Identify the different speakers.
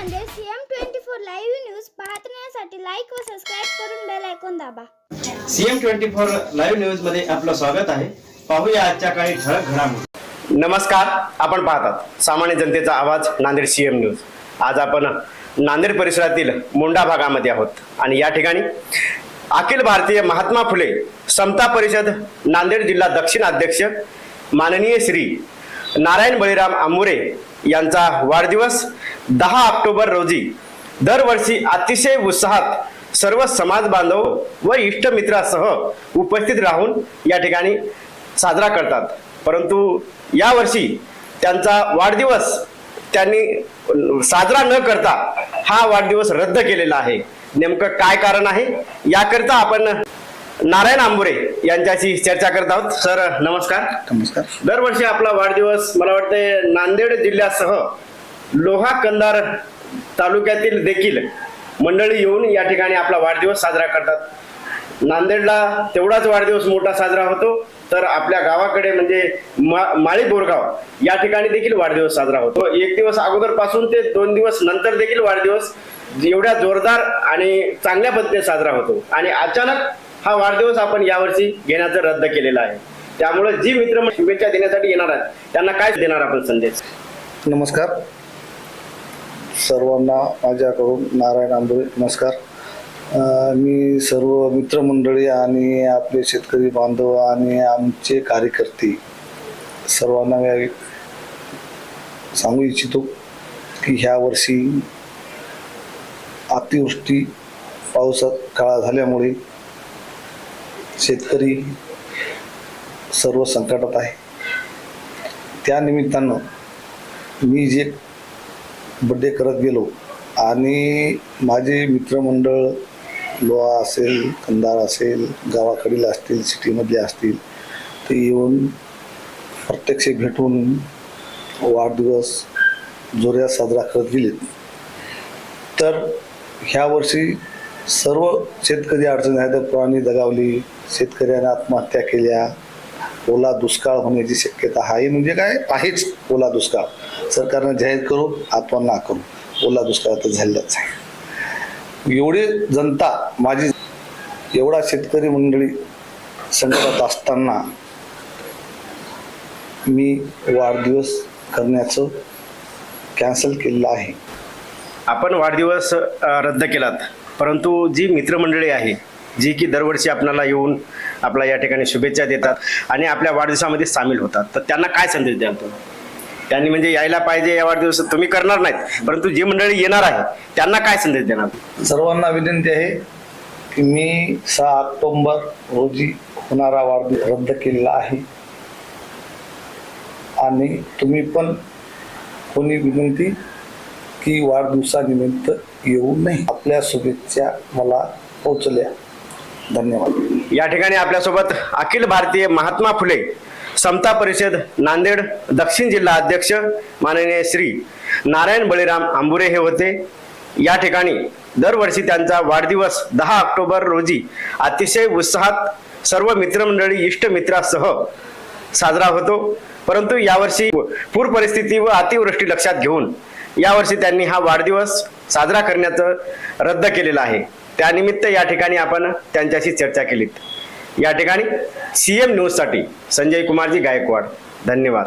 Speaker 1: CM twenty four live news पाहण्यासाठी like व subscribe करून बेल ऐकून दाबा.
Speaker 2: सीएम ट्वेंटी फोर लाईव्ह न्यूजमध्ये आपलं स्वागत आहे. पाहूया आजच्या काही ठळक घडामोडी.
Speaker 3: नमस्कार आपण पाहतात सामान्य जनतेचा आवाज नांदेड सीएम न्यूज आज आपण नांदेड परिसरातील मोंडा भागामध्ये आहोत. आणि या ठिकाणी अखिल भारतीय महात्मा फुले समता परिषद नांदेड जिल्हा दक्षिण अध्यक्ष माननीय श्री नारायण बळीराम आंबुरे यांचा वाढदिवस दहा ऑक्टोबर रोजी. दरवर्षी अतिशय उत्साहात सर्व समाज बांधव व इष्टमित्रासह उपस्थित राहून या ठिकाणी साजरा करतात. परंतु यावर्षी त्यांचा वाढदिवस त्यांनी साजरा न करता हा वाढदिवस रद्द केलेला आहे. नेमकं काय कारण आहे? याकरिता आपण नारायण आंबुरे यांच्याशी चर्चा करत आहोत. सर नमस्कार.
Speaker 4: नमस्कार.
Speaker 3: दरवर्षी आपला वाढदिवस मला वाटते नांदेड जिल्ह्यासह लोहा कंदार तालुक्यातील देखील मंडळी येऊन या ठिकाणी आपला वाढदिवस साजरा करतात. नांदेडला तेवढाच वाढदिवस मोठा साजरा होतो तर आपल्या गावाकडे म्हणजे मा- माळी बोरगाव या ठिकाणी देखील वाढदिवस साजरा होतो. एक दिवस अगोदरपासून ते दोन दिवस नंतर देखील वाढदिवस एवढ्या जोरदार आणि चांगल्या पद्धतीने साजरा होतो. आणि अचानक हा वाढदिवस आपण यावर्षी घेण्याचं रद्द केलेला आहे. त्यामुळे जी मित्र शुभेच्छा देण्यासाठी येणार आहेत त्यांना काय देणार आपण संदेश?
Speaker 4: नमस्कार. सर्वांना माझ्याकडून नारायण आंबोळे नमस्कार. मी सर्व मित्रमंडळी आणि आपले शेतकरी बांधव आणि आमचे कार्यकर्ते सर्वांना मी सांगू इच्छितो की ह्या वर्षी अतिवृष्टी पावसात काळा झाल्यामुळे शेतकरी सर्व संकटात आहे. त्या निमित्तानं मी जे बड्डे करत गेलो आणि माझे मित्रमंडळ लोहा असेल कंदार असेल गावाकडील असतील सिटीमधले असतील ते येऊन प्रत्यक्ष भेटून वाढदिवस जोऱ्यात साजरा करत गेलेत. तर ह्या वर्षी सर्व शेतकरी अडचणी तर प्राणी दगावली शेतकऱ्याने आत्महत्या केल्या. ओला दुष्काळ होण्याची शक्यता आहे. म्हणजे काय? आहेच ओला दुष्काळ. सरकारनं जाहीर करू अथवा ना करू. ओला दुष्काळ तर झालेलाच आहे. एवढी जनता माझी एवढा शेतकरी मंडळी संकटात असताना मी वाढदिवस करण्याचं कॅन्सल केलेलं आहे.
Speaker 3: आपण वाढदिवस रद्द केलात. परंतु जी मित्रमंडळी आहे जी की दरवर्षी आपल्याला येऊन आपला या ठिकाणी शुभेच्छा देतात आणि आपल्या वाढदिवसामध्ये सामील होतात तर त्यांना काय संदेश द्याल तुम्ही? त्यांनी म्हणजे यायला पाहिजे या वाढदिवस तुम्ही करणार नाहीत परंतु जी मंडळी येणार आहे त्यांना काय संदेश देणार?
Speaker 4: सर्वांना विनंती आहे की मी सहा ऑक्टोंबर रोजी होणारा वाढदिवस रद्द केलेला आहे. आणि तुम्ही पण कोणी विनंती की वाढदिवसानिमित्त येऊ नये. आपल्या शुभेच्छा मला पोचल्या धन्यवाद.
Speaker 3: या ठिकाणी आपल्यासोबत अखिल भारतीय महात्मा फुले समता परिषद नांदेड दक्षिण जिल्हा अध्यक्ष माननीय श्री नारायण बळीराम आंबुरे हे होते. या ठिकाणी दरवर्षी त्यांचा वाढदिवस दहा ऑक्टोबर रोजी अतिशय उत्साहात सर्व मित्रमंडळी इष्टमित्रासह साजरा होतो. परंतु यावर्षी पूर परिस्थिती व अतिवृष्टी लक्षात घेऊन यावर्षी त्यांनी हा वाढदिवस साजरा करण्याचं रद्द केलेलं आहे. त्यानिमित्त या ठिकाणी आपण त्यांच्याशी चर्चा केलीत. या ठिकाणी सीएम न्यूजसाठी संजय कुमारजी गायकवाड. धन्यवाद.